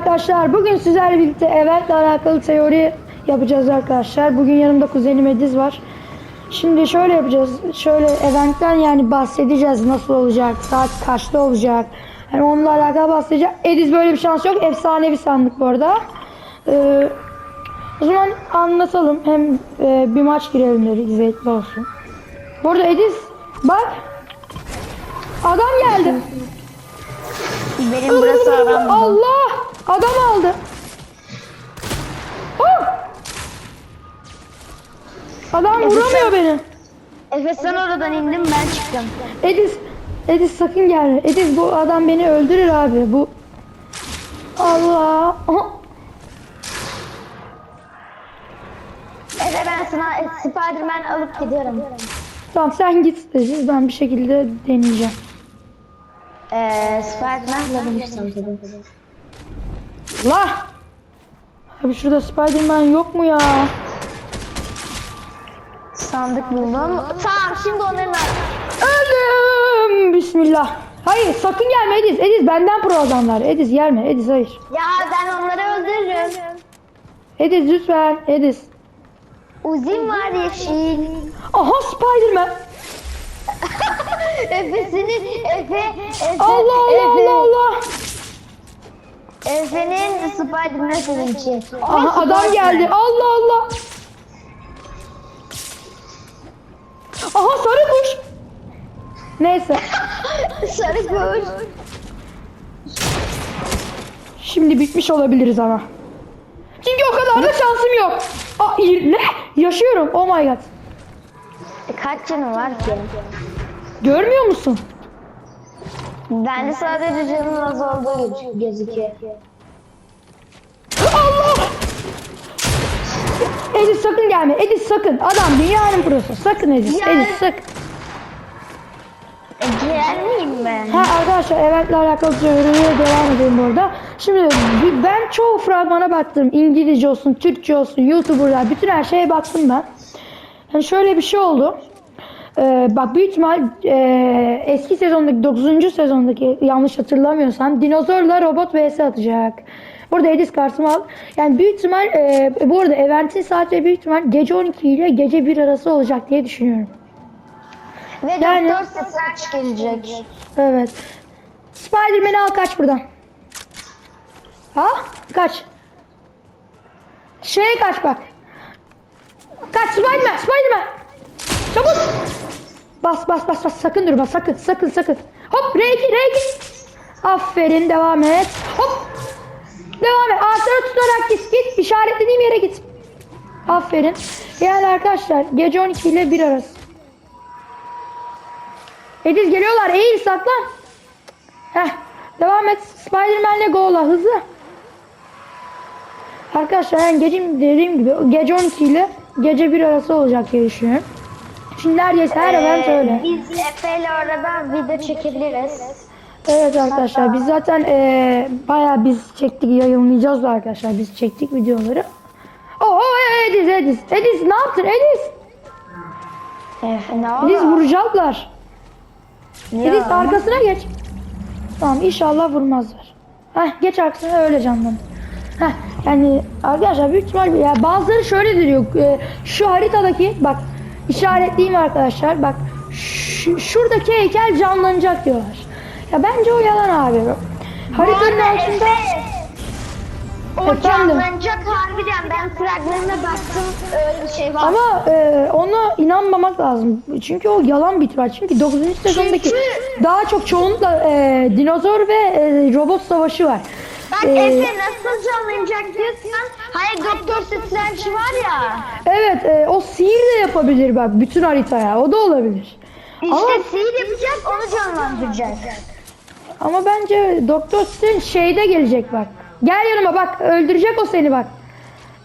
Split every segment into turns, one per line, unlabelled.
arkadaşlar. Bugün sizlerle birlikte eventle alakalı teori yapacağız arkadaşlar. Bugün yanımda kuzenim Ediz var. Şimdi şöyle yapacağız. Şöyle eventten yani bahsedeceğiz nasıl olacak, saat kaçta olacak. Yani onunla alakalı bahsedeceğiz. Ediz böyle bir şans yok. Efsane bir sandık bu arada. Ee, o zaman anlatalım. Hem e, bir maç girelim dedik zevkli olsun. Bu arada Ediz bak. Adam geldi.
Benim burası aram.
Allah! Adam aldı. Oh! Adam vuramıyor beni.
Efe sen oradan indim ben çıktım.
Edis, Edis sakın gelme. Edis bu adam beni öldürür abi. Bu Allah. Aha.
Efe ben sana Spiderman alıp gidiyorum.
Tamam sen git Edis. Ben bir şekilde deneyeceğim.
Eee Spiderman'la buluştum
Allah! Abi şurada Spiderman yok mu ya?
Sandık buldum. Tamam şimdi onların
Öldüm. Bismillah. Hayır sakın gelme Ediz. Ediz benden pro adamlar. Ediz gelme. Ediz hayır.
Ya ben onları öldürürüm.
Ediz lütfen. Ediz.
Uzin var yeşil.
Aha Spiderman.
Efe'sinin Efe, Efe,
Allah Allah
Efe,
Allah Allah.
Efe'nin Spiderman sevinci.
Aha adam geldi. Allah Allah. Aha sarı kuş. Neyse.
Sarı kuş.
Şimdi bitmiş olabiliriz ama. Çünkü o kadar da şansım yok. Aa, ne? Yaşıyorum. Oh my god.
E, Kaç canı var ki?
Görmüyor musun?
Bende sadece canın az olduğu göz- gözüküyor.
Allah! Edis sakın gelme. Edis sakın. Adam dünyanın prosu. Sakın Edis.
Ya-
Edis sakın.
E, miyim ben?
Ha arkadaşlar eventle alakalı teoriye devam edelim burada. Şimdi bi- ben çoğu fragmana baktım. İngilizce olsun, Türkçe olsun, YouTuber'lar bütün her şeye baktım ben. Yani şöyle bir şey oldu. Ee, bak büyük ihtimal e, eski sezondaki 9. sezondaki yanlış hatırlamıyorsam dinozorla robot vs atacak. Burada Edis kartımı al. Yani büyük ihtimal e, bu arada eventin saati büyük ihtimal gece 12 ile gece 1 arası olacak diye düşünüyorum.
Ve
Yani-
Doktor Strange gelecek.
Evet. Spiderman'i al kaç buradan. Ha? Kaç. Şeye kaç bak. Kaç Spiderman, Spiderman. Çabuk. Bas bas bas bas sakın durma sakın sakın sakın. Hop R2 R2. Aferin devam et. Hop. Devam et. Ağaçları tutarak git git. İşaretlediğim yere git. Aferin. Yani arkadaşlar gece 12 ile 1 arası. Ediz geliyorlar. Eğil saklan. Heh. Devam et. Spiderman'le go'la hızlı. Arkadaşlar yani gece dediğim gibi gece 12 ile gece 1 arası olacak diye düşünüyorum. Şimdi neredeyse her event öyle.
Biz Efe ile orada video çekebiliriz.
Evet arkadaşlar biz zaten eee bayağı biz çektik yayınlayacağız da arkadaşlar biz çektik videoları. Oo Ediz Ediz Ediz ne yaptın Ediz?
Efe ne
Ediz
oldu?
vuracaklar.
Ya,
Ediz arkasına geç. Tamam inşallah vurmazlar. Heh geç arkasına öyle canlan. Heh yani arkadaşlar büyük ihtimal ya bazıları şöyle diyor. e, şu haritadaki bak işaretleyeyim arkadaşlar bak şu, şuradaki heykel canlanacak diyorlar. Ya bence o yalan abi. Haritanın altında
O
Efendim?
canlanacak harbiden ben fragmanına baktım öyle bir şey var.
ama e, ona inanmamak lazım. Çünkü o yalan bir ihtimal. Çünkü 9. sezondaki
Çünkü-
daha çok çoğunlukla e, dinozor ve e, robot savaşı var.
Bak
E,
Efe nasıl canlanacak diyorsan hayır Doktor Strange var ya.
Evet, e, o sihir de yapabilir bak bütün haritaya. O da olabilir.
İşte
Ama-
sihir yapacak onu canlandıracak.
Ama bence Doktor Strange şeyde gelecek bak. Gel yanıma bak, öldürecek o seni bak.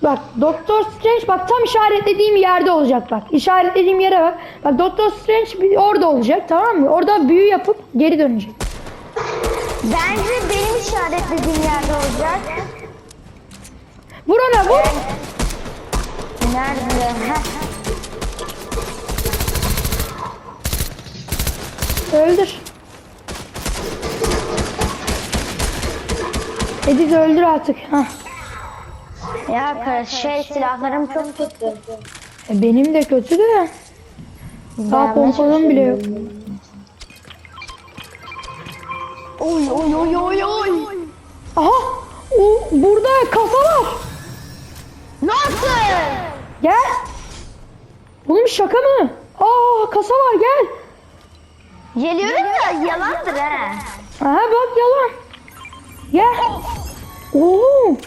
Bak Doktor Strange bak tam işaretlediğim yerde olacak bak. İşaretlediğim yere bak. Bak Doktor Strange bir- orada olacak tamam mı? Orada büyü yapıp geri dönecek.
Bence benim işaretlediğim yerde olacak.
Vur ona vur.
Nerede?
Öldür. Ediz öldür artık. Hah.
Ya kar- şey silahlarım çok kötü.
E, benim de kötü de. Daha pompalım bile yok.
Oy oy oy oy oy.
Aha! O, burada kasa var.
Nasıl?
Gel. Oğlum şaka mı? Aa kasa var gel.
Geliyorum da yalandır ha.
Aha bak yalan. Gel. Oo.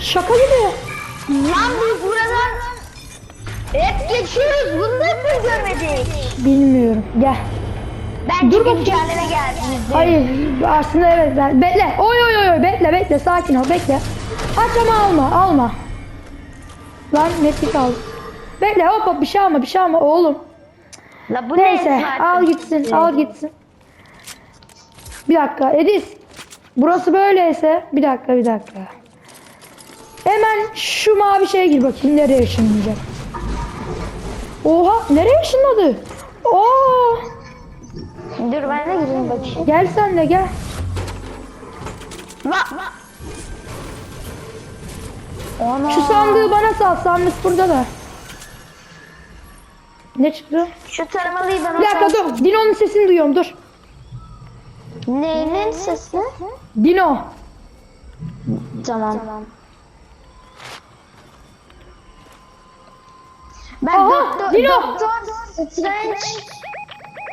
Şaka gibi.
Lan biz buradan hep geçiyoruz. Bunu da hep görmedik.
Bilmiyorum. Gel.
Ben
Dur bakayım.
güncelleme geldiniz.
Hayır aslında evet ben. Bekle. Oy oy oy oy. bekle bekle sakin ol bekle. Aç ama alma alma. Lan netlik al. Bekle hop hop bir şey alma bir şey alma oğlum.
La bu
Neyse
ne?
al gitsin al gitsin. Bir dakika Edis. Burası böyleyse bir dakika bir dakika. Hemen şu mavi şeye gir bakayım nereye ışınlanacak. Oha nereye ışınladı? Oo
Dur ben de gireyim bakayım.
gel sen de gel.
La. Ana.
Şu sandığı bana sal sandık burada da. Ne çıktı?
Şu taramalıyı bana
Bir dakika dur. Dino'nun sesini duyuyorum dur.
Neyinin sesi?
Dino.
Tamam. Ben
Aha,
doktor,
Dino.
doktor Strange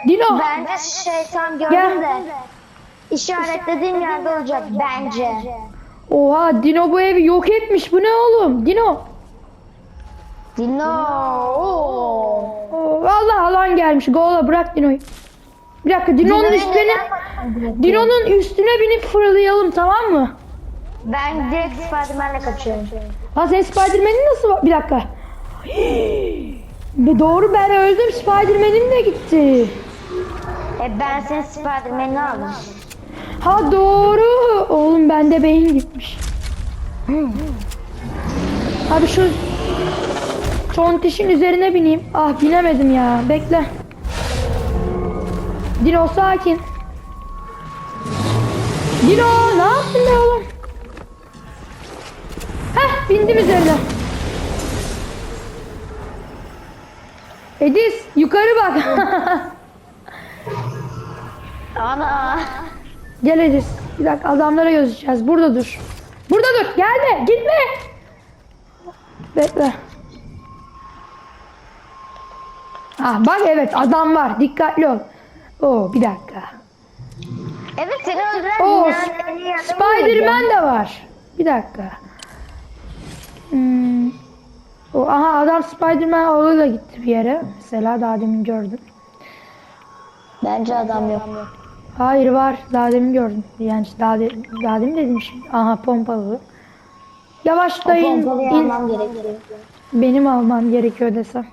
Dino.
bence şeytan gördüm de işaretlediğim yerde olacak bence.
Oha Dino bu evi yok etmiş. Bu ne oğlum? Dino.
Dino. Oo.
Allah alan gelmiş. Gola bırak Dino'yu. Bir dakika Dino'nun
Dino'ya
üstüne
neden?
Dino'nun üstüne binip fırlayalım tamam mı?
Ben direkt Spiderman'le kaçıyorum.
Ha sen Spiderman'in nasıl var? Bir dakika. Doğru ben öldüm. Spiderman'im de gitti.
E ben senin Spiderman'ini aldım.
Ha doğru. Oğlum bende beyin gitmiş. Abi şu tontişin üzerine bineyim. Ah binemedim ya. Bekle. Dino sakin. Dino ne yaptın be oğlum? Heh bindim üzerine. Edis yukarı bak.
Ana.
Gel Edis. Bir dakika adamlara gözeceğiz. Burada dur. Burada dur. Gelme. Gitme. Bekle. Ah bak evet adam var. Dikkatli ol. Oo bir dakika.
Evet seni öldüren
Oo Spiderman de var. Bir dakika. Hmm. O, aha adam Spiderman ağıyla gitti bir yere. Mesela daha demin gördüm.
Bence adam yok.
Hayır var. Daha demin gördüm. Yani daha, de, daha demin dedim şimdi. Aha pompalı. Yavaşlayın.
Pompalıyı
in-
almam gerekiyor.
Benim almam gerekiyor desem.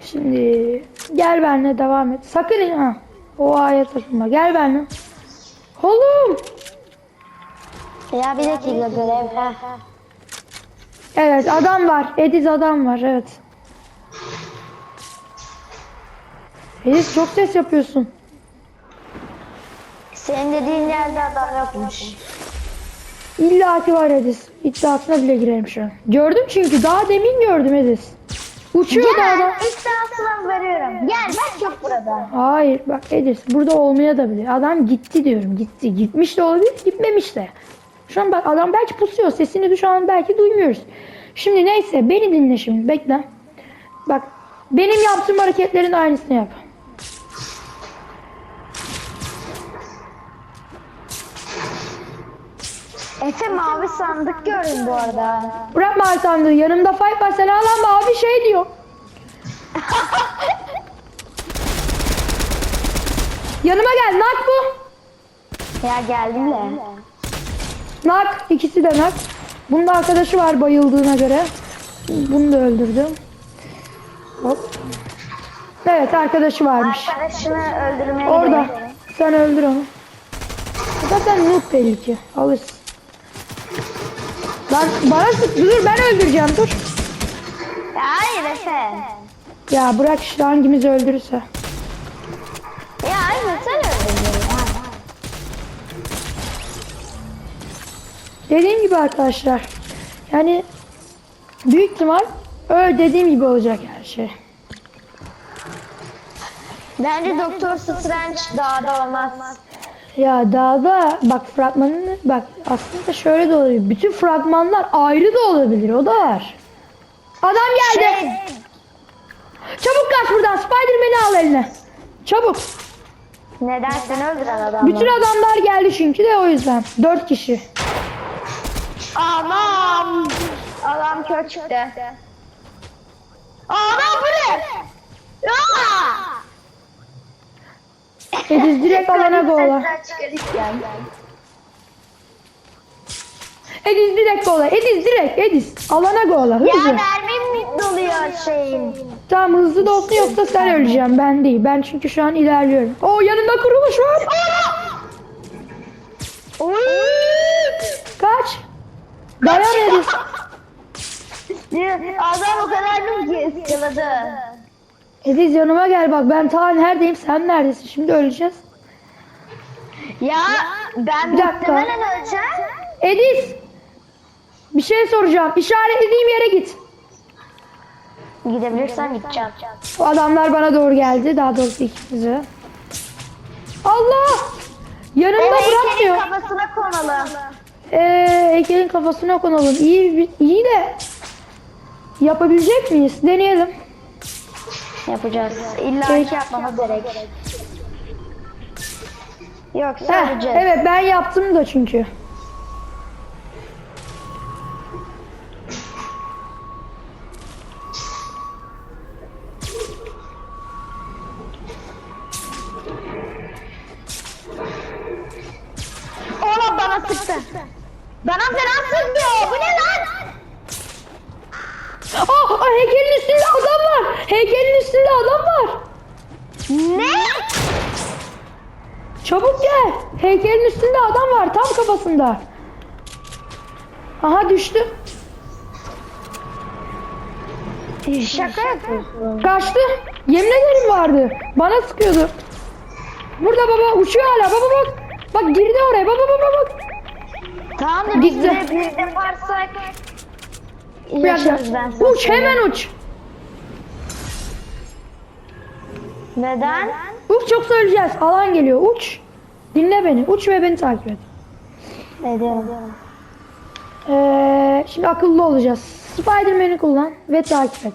Şimdi gel benimle devam et. Sakın ha. O aya takılma. Gel benimle. Oğlum.
Ya bir dakika görev.
Evet adam var. Ediz adam var. Evet. Ediz çok ses yapıyorsun.
Senin dediğin yerde adam yokmuş.
İlla ki var Ediz. İddiasına bile girerim şu an. Gördüm çünkü daha demin gördüm Ediz. Uçuyor da adam.
İddiasına veriyorum. Gel bak yok burada.
Hayır bak Edis burada olmaya da bilir. Adam gitti diyorum gitti. Gitmiş de olabilir gitmemiş de. Şu an bak adam belki pusuyor. Sesini de şu an belki duymuyoruz. Şimdi neyse beni dinle şimdi bekle. Bak benim yaptığım hareketlerin aynısını yap.
Efe mavi sandık gördüm bu arada.
Bırakma sandığı yanımda fight var sen hala abi şey diyor. Yanıma gel nak bu.
Ya geldim de.
Nak ikisi de nak. Bunun da arkadaşı var bayıldığına göre. Bunu da öldürdüm. Hop. Evet arkadaşı varmış.
Arkadaşını öldürmeye
Orada.
gidiyorum.
Sen öldür onu. Zaten noob belli ki. Alırsın. Lan bana sık. Dur ben öldüreceğim dur.
Ya hayır Efe.
Ya bırak işte hangimizi öldürürse.
Ya aynen sen öldürdün.
Dediğim gibi arkadaşlar. Yani büyük ihtimal öyle dediğim gibi olacak her şey.
Bence Doktor Strange dağda olmaz.
Ya dağda bak fragmanını bak aslında şöyle de olabilir. Bütün fragmanlar ayrı da olabilir. O da var. Adam geldi.
Şey,
Çabuk kaç buradan. Spider-Man'i al eline. Çabuk.
neden seni öldüren adam
Bütün adamlar geldi çünkü de o yüzden. Dört kişi.
Anam. Adam kör çıktı. Adam bu ne? Ya!
Ediz direkt alana gola. Ediz direkt gola. Ediz direkt. Ediz. Alana gola.
Ya
Hızlı.
mermim mi doluyor şeyin?
Tamam hızlı da olsun yoksa sen öleceksin. Ben değil. Ben çünkü şu an ilerliyorum. Oo yanında kuruluş var.
Oy!
Kaç. Dayan Ediz.
Adam o kadar mı ıskaladı?
Ediz yanıma gel bak. Ben ta neredeyim sen neredesin? Şimdi öleceğiz.
Ya ben
Bir dakika.
öleceğim.
Ediz. Bir şey soracağım. İşaretlediğim yere git.
Gidebilirsem gideceğim.
O adamlar bana doğru geldi. Daha doğrusu ikimize. Allah! Yanımda
heykelin
bırakmıyor.
kafasına konalım.
Ee, heykelin kafasına konalım. İyi, iyi de yapabilecek miyiz? Deneyelim.
Yapacağız. İlla
Peki.
ki yapmamız gerek. Yoksa
Heh,
öleceğiz.
evet ben yaptım da çünkü. Kafasında. Aha düştü.
Şaka yapıyorsun.
Kaçtı. Yemin ederim vardı. Bana sıkıyordu. Burada baba uçuyor hala. Baba bak. Bak girdi oraya. Baba baba bak.
Tamam da biz
Gitti.
buraya bir yaparsak
Bir dakika.
yaşarız ben sana
Uç
söyleyeyim.
hemen uç.
Neden?
Uç çok söyleyeceğiz. Alan geliyor. Uç. Dinle beni. Uç ve beni takip et.
Ediyorum.
Ee, şimdi akıllı olacağız. Spider-Man'i kullan ve takip et.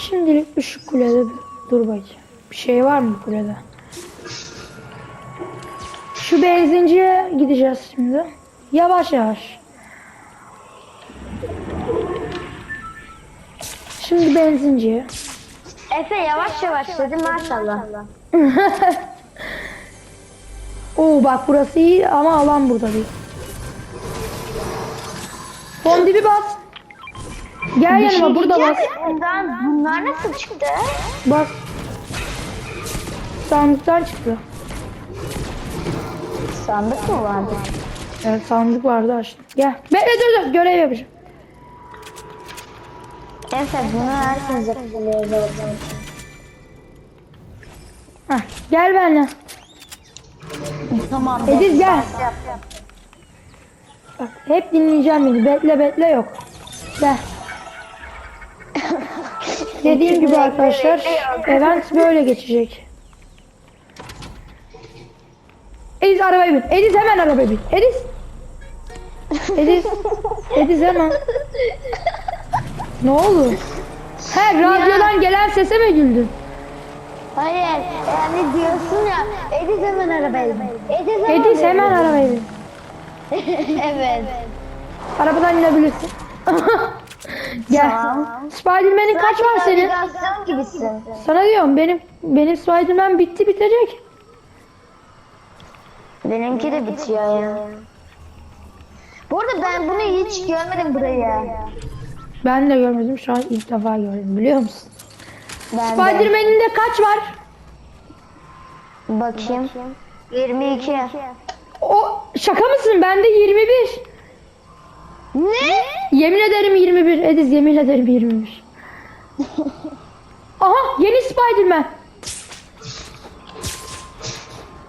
Şimdilik bir şu kulede dur bakayım. Bir şey var mı kulede? Şu benzinciye gideceğiz şimdi. Yavaş yavaş. Şimdi benzinciye.
Efe yavaş yavaş dedim maşallah.
Oo bak burası iyi ama alan burada değil. Son dibi bas. Gel
Bir şey
yanıma burada bas.
diyeceğim Bundan, bunlar nasıl çıktı?
Bak. Sandıktan çıktı.
Sandık mı vardı?
Evet sandık vardı açtım. Gel. Bekle dur dur görev yapacağım.
Efe bunu herkes yapabiliyor zaten.
Heh, gel benimle.
Tamam.
Ediz gel.
Yap, yap.
Bak hep dinleyeceğim beni. Bekle bekle yok. Gel. Dediğim gibi arkadaşlar event böyle geçecek. Ediz arabaya bin. Ediz hemen arabaya bin. Ediz. Ediz. Ediz hemen. Ne oldu? He radyodan gelen sese mi güldün?
Hayır yani diyorsun ya Ediz hemen arabaya bin. Ediz hemen,
Ediz hemen arabaya bin.
evet.
Arabadan inebilirsin. Gel.
Tamam.
Spiderman'in kaç var senin?
Navigasyon gibisin.
Sana diyorum benim benim Spiderman bitti bitecek.
Benimki de bitiyor ya. Bu arada ben bunu hiç görmedim burayı.
Ben de görmedim şu an ilk defa gördüm biliyor musun?
Ben de.
Spiderman'in de kaç var?
Bakayım. 22.
O şaka mısın? Bende 21.
Ne?
Yemin ederim 21. Ediz yemin ederim 21. Aha yeni Spiderman.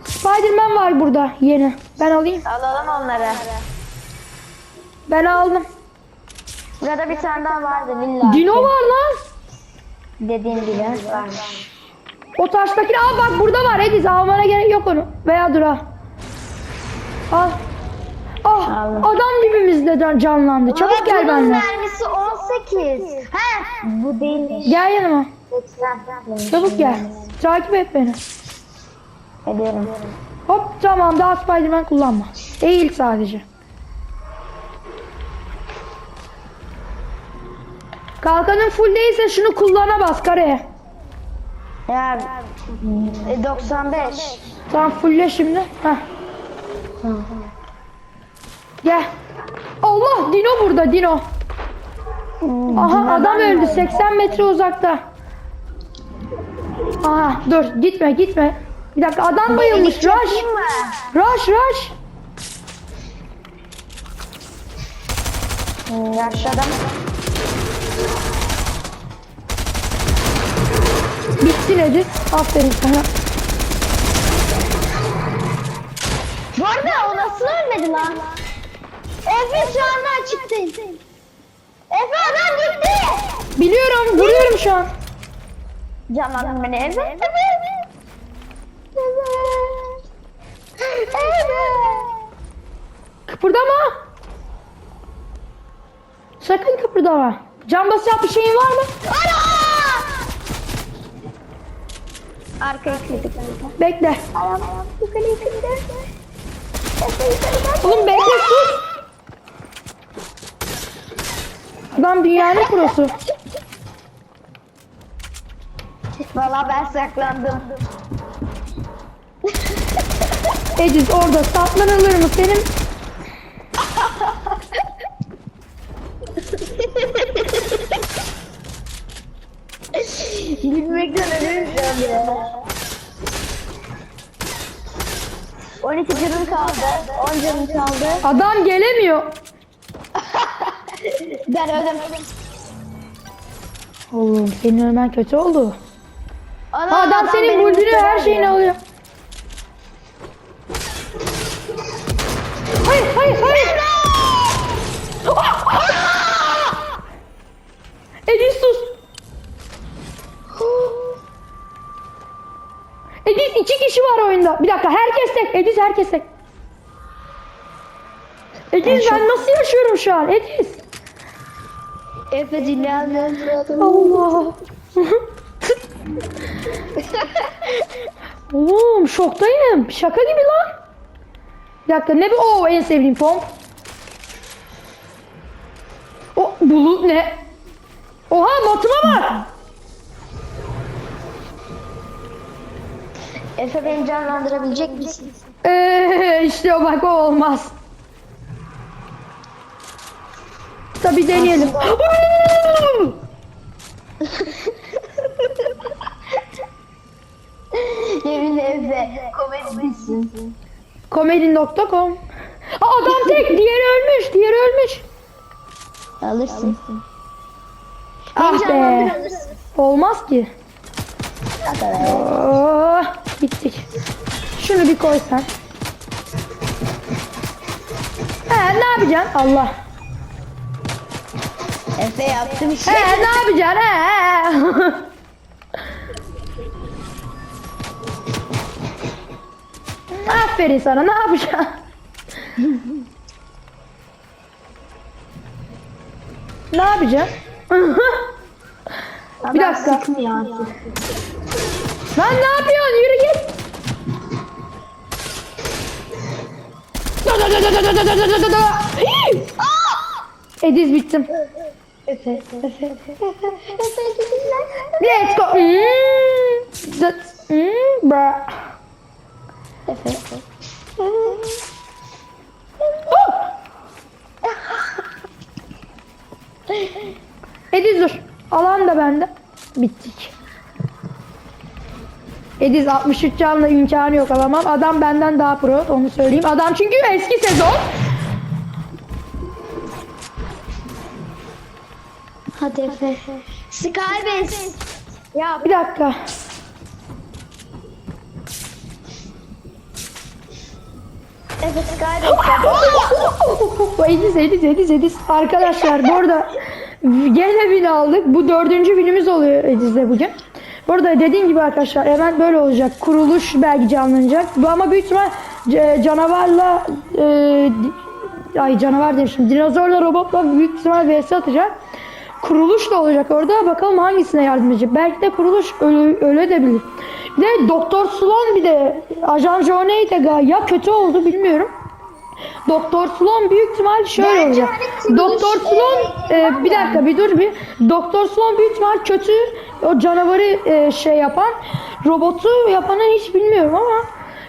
Spiderman var burada yeni. Ben alayım.
Alalım onları.
Ben aldım.
Burada bir tane daha vardı villa.
Dino var lan.
Dediğin gibi varmış.
O taştaki aa bak burada var Ediz almana gerek yok onu. Veya dur al. Al. Ah
Aldım.
adam dibimizde can- canlandı. Çabuk gel benimle.
mermisi 18. He. Bu değilmiş.
Gel yanıma.
80.
Çabuk gel. Takip et beni.
Ediyorum.
Hop tamam daha Spiderman kullanma. Eğil sadece. Kalkanın full değilse şunu kullana bas kareye.
Ya e, 95.
Tamam fullle şimdi. Heh. Gel. Allah Dino burada Dino. Aha adam öldü 80 metre uzakta. Aha dur gitme gitme. Bir dakika adam bayılmış. Rush.
Mı?
Rush rush.
Hmm,
Edis. Aferin sana.
Bu arada o nasıl ölmedi lan? Efe şu anda çıktı. Efe adam gitti.
Biliyorum vuruyorum şu an.
Canlandın beni Efe. Efe. Efe.
Kıpırdama. Sakın kıpırdama. Can basacak bir şeyin var mı?
Ana! Arkaya kırdık.
Bekle.
Ayağım yukarı. Efe yukarıda.
Oğlum bekle sus. Adam dünyanın prosu.
Valla ben saklandım.
Ediz orada saplanılır mı senin?
Gülmekten ölüyorum şu an ya. 12 kaldı. 10 canım kaldı.
Adam gelemiyor.
Ben öldüm.
Oğlum senin ölmen kötü oldu.
Ana,
Ha, adam senin buldunu her şeyini
alıyor.
alıyor. Hayır hayır hayır. Ediz sus. Ediz iki kişi var oyunda. Bir dakika herkes tek. Ediz herkes tek. Ediz ben nasıl yaşıyorum şu an? Ediz.
Efe dinleyenler.
Allah. Oğlum şoktayım. Şaka gibi lan. Bir dakika ne bu? Oo en sevdiğim fon. O bulut ne? Oha botıma bak.
Efe beni canlandırabilecek misin?
Ee, işte o bak o olmaz. Tabi deneyelim.
Yeminle Efe. Komedisin.
Komedi.com Adam tek, diğeri ölmüş, diğeri ölmüş.
Alırsın.
Ah be. Olmaz ki. Oh, bittik. Şunu bir koy sen. He ne yapacaksın? Allah.
Efe yaptım işte.
He ne yapacaksın he? Aferin sana ne yapacaksın? ne yapacaksın? bir dakika. Lan ne yapıyorsun? Yürü git. Ediz bittim.
Efe. Efe. Efe. Efe.
Let's go. Hmm. That, hmm, bra.
Efe.
Oh! Ediz dur. Alan da bende. Bittik. Ediz 63 canla imkanı yok alamam. Adam benden daha pro onu söyleyeyim. Adam çünkü eski sezon.
Hadi Efe. Skybase. Ya
Bir dakika.
Evet kaybettim.
Ediz, Ediz, Ediz, Ediz. Arkadaşlar bu arada gene bin aldık. Bu dördüncü binimiz oluyor Ediz'de bugün. Burada dediğim gibi arkadaşlar event böyle olacak. Kuruluş belki canlanacak. Bu ama büyük ihtimal e, canavarla e, ay canavar demişim. Dinozorla robotla büyük ihtimal vs atacak. Kuruluş da olacak orada. Bakalım hangisine yardım edecek. Belki de kuruluş öyle, öyle de bilir. Bir de Doktor Sloan bir de Ajan Johnny de ya kötü oldu bilmiyorum. Doktor Sloan büyük ihtimal şöyle olacak.
hani
Doktor
Twitch,
Sloan
e,
e, bir dakika bir dur bir. Doktor Sloan büyük ihtimal kötü o canavarı e, şey yapan robotu yapanı hiç bilmiyorum ama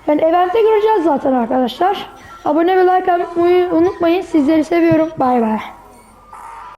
yani evente göreceğiz zaten arkadaşlar. Abone ve like atmayı unutmayın. Sizleri seviyorum. Bay bay.